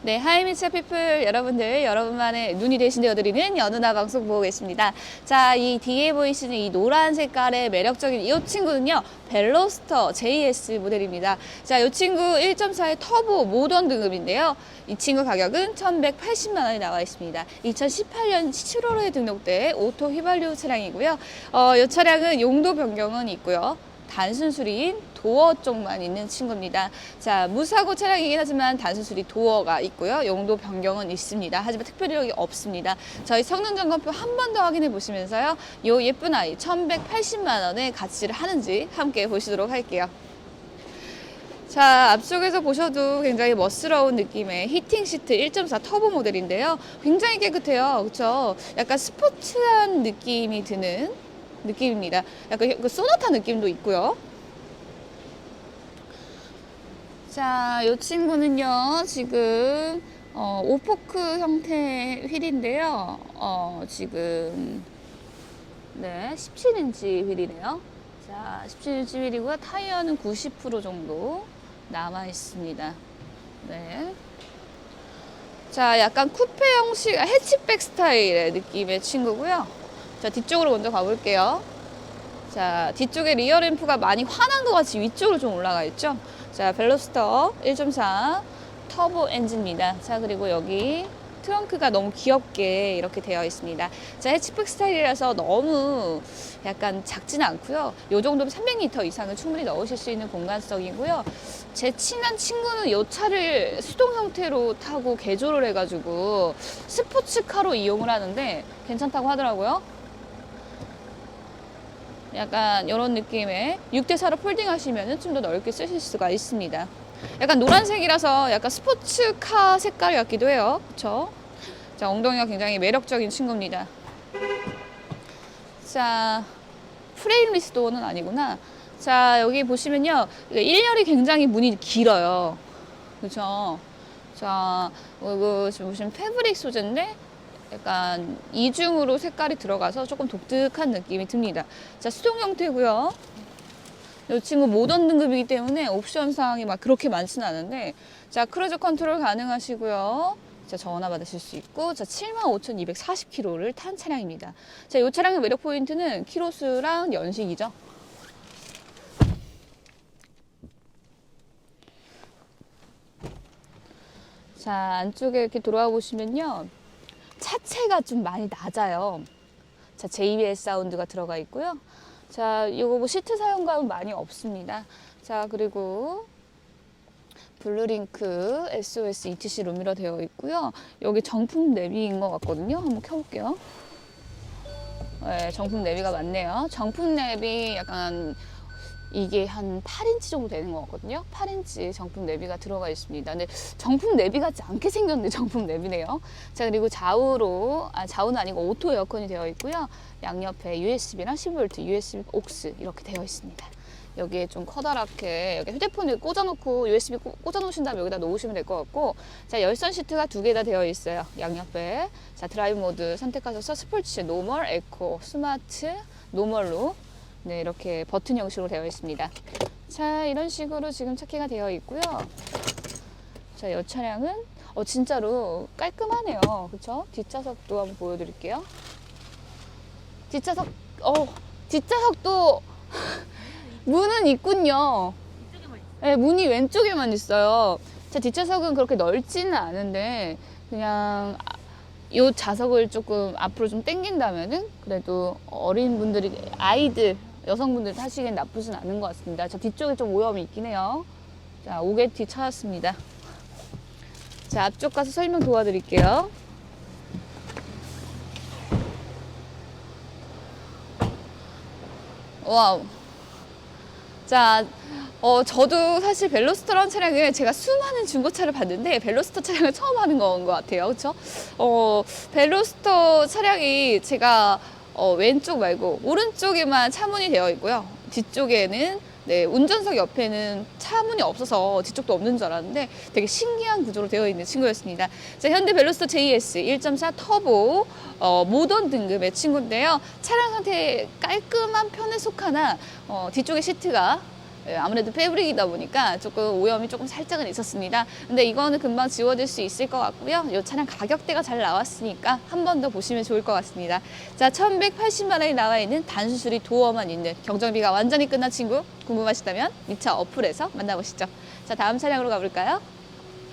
네, 하이미차 피플 여러분들, 여러분만의 눈이 대신 되어드리는 연우나 방송 보고 계십니다. 자, 이 뒤에 보이시는 이 노란 색깔의 매력적인 이 친구는요, 벨로스터 JS 모델입니다. 자, 이 친구 1.4의 터보 모던 등급인데요. 이 친구 가격은 1,180만 원이 나와 있습니다. 2018년 7월에 등록된 오토 휘발유 차량이고요. 어, 이 차량은 용도 변경은 있고요. 단순 수리인 도어 쪽만 있는 친구입니다. 자, 무사고 차량이긴 하지만 단순 수리 도어가 있고요. 용도 변경은 있습니다. 하지만 특별히력이 없습니다. 저희 성능 점검표 한 번 더 확인해 보시면서요. 이 예쁜 아이 1,180만 원의 가치를 하는지 함께 보시도록 할게요. 자, 앞쪽에서 보셔도 굉장히 멋스러운 느낌의 히팅 시트 1.4 터보 모델인데요. 굉장히 깨끗해요. 그렇죠? 약간 스포츠한 느낌이 드는 느낌입니다. 약간 그 소나타 느낌도 있고요. 자, 이 친구는요, 지금, 어, 오포크 형태 휠인데요. 어, 지금, 네, 17인치 휠이네요. 자, 17인치 휠이고요. 타이어는 90% 정도 남아 있습니다. 네. 자, 약간 쿠페 형식, 아, 해치백 스타일의 느낌의 친구고요. 자, 뒤쪽으로 먼저 가볼게요. 자, 뒤쪽에 리어 램프가 많이 환한 것 같이 위쪽으로 좀 올라가 있죠? 자, 벨로스터 1.4 터보 엔진입니다. 자, 그리고 여기 트렁크가 너무 귀엽게 이렇게 되어 있습니다. 자, 해치백 스타일이라서 너무 약간 작지는 않고요. 요 정도면 300리터 이상을 충분히 넣으실 수 있는 공간성이고요. 제 친한 친구는 이 차를 수동 형태로 타고 개조를 해가지고 스포츠카로 이용을 하는데 괜찮다고 하더라고요. 약간 이런 느낌의 6대4로 폴딩 하시면 좀 더 넓게 쓰실 수가 있습니다. 약간 노란색이라서 약간 스포츠카 색깔 같기도 해요. 그쵸? 자, 엉덩이가 굉장히 매력적인 친구입니다. 자, 프레임 리스 도어는 아니구나. 자, 여기 보시면요. 1열이 굉장히 문이 길어요. 그쵸? 자, 이거 지금 보시면 패브릭 소재인데 약간 이중으로 색깔이 들어가서 조금 독특한 느낌이 듭니다. 자, 수동 형태고요. 이 친구 모던 등급이기 때문에 옵션 사항이 막 그렇게 많지는 않은데 자, 크루즈 컨트롤 가능하시고요. 자, 전화 받으실 수 있고 자, 75,240km를 탄 차량입니다. 자, 이 차량의 매력 포인트는 키로수랑 연식이죠. 자, 안쪽에 이렇게 돌아와 보시면요. 차체가 좀 많이 낮아요. 자, JBL 사운드가 들어가 있고요. 자, 이거 뭐 시트 사용감은 많이 없습니다. 자, 그리고 블루링크 SOS ETC 룸미러 되어 있고요. 여기 정품 내비인 것 같거든요. 한번 켜볼게요. 네, 정품 내비가 맞네요. 정품 내비 약간 이게 한 8인치 정도 되는 것 같거든요. 8인치 정품 내비가 들어가 있습니다. 근데 정품 내비 같지 않게 생겼는데 정품 내비네요. 자, 그리고 좌우로, 아, 좌우는 아니고 오토 에어컨이 되어 있고요. 양옆에 USB랑 10V, USB 옥스 이렇게 되어 있습니다. 여기에 좀 커다랗게 여기 휴대폰을 꽂아놓고 USB 꽂- 꽂아 놓으신 다음에 여기다 놓으시면 될 것 같고 자 열선 시트가 두 개 다 되어 있어요 양옆에 자 드라이브 모드 선택하셔서 스포츠, 노멀, 에코, 스마트, 노멀로 네, 이렇게 버튼 형식으로 되어 있습니다. 자, 이런 식으로 지금 찾기가 되어 있고요. 자, 이 차량은 어, 진짜로 깔끔하네요. 그쵸? 뒷좌석도 한번 보여드릴게요. 뒷좌석, 어, 뒷좌석도 문은 있군요. 네, 문이 왼쪽에만 있어요. 자, 뒷좌석은 그렇게 넓지는 않은데, 그냥 이 좌석을 조금 앞으로 좀 당긴다면은 그래도 어린 분들이 아이들 여성분들 타시기엔 나쁘진 않은 것 같습니다. 저 뒤쪽에 좀 오염이 있긴 해요. 자, 오게티 찾았습니다. 자, 앞쪽 가서 설명 도와드릴게요. 와우. 자, 어, 저도 사실 벨로스터라는 차량을 제가 수많은 중고차를 봤는데 벨로스터 차량을 처음 하는 건 것 같아요. 그렇죠? 어, 벨로스터 차량이 제가 어, 왼쪽 말고 오른쪽에만 차문이 되어 있고요. 뒤쪽에는 네, 운전석 옆에는 차문이 없어서 뒤쪽도 없는 줄 알았는데 되게 신기한 구조로 되어 있는 친구였습니다. 자, 현대 벨로스터 JS 1.4 터보 어, 모던 등급의 친구인데요. 차량 상태 깔끔한 편에 속하나 어, 뒤쪽에 시트가 예, 아무래도 패브릭이다 보니까 조금 오염이 조금 살짝은 있었습니다. 근데 이거는 금방 지워질 수 있을 것 같고요. 이 차량 가격대가 잘 나왔으니까 한 번 더 보시면 좋을 것 같습니다. 자, 1180만 원이 나와 있는 단수수리 도어만 있는 경정비가 완전히 끝난 친구 궁금하시다면 이 차 어플에서 만나보시죠. 자, 다음 차량으로 가볼까요?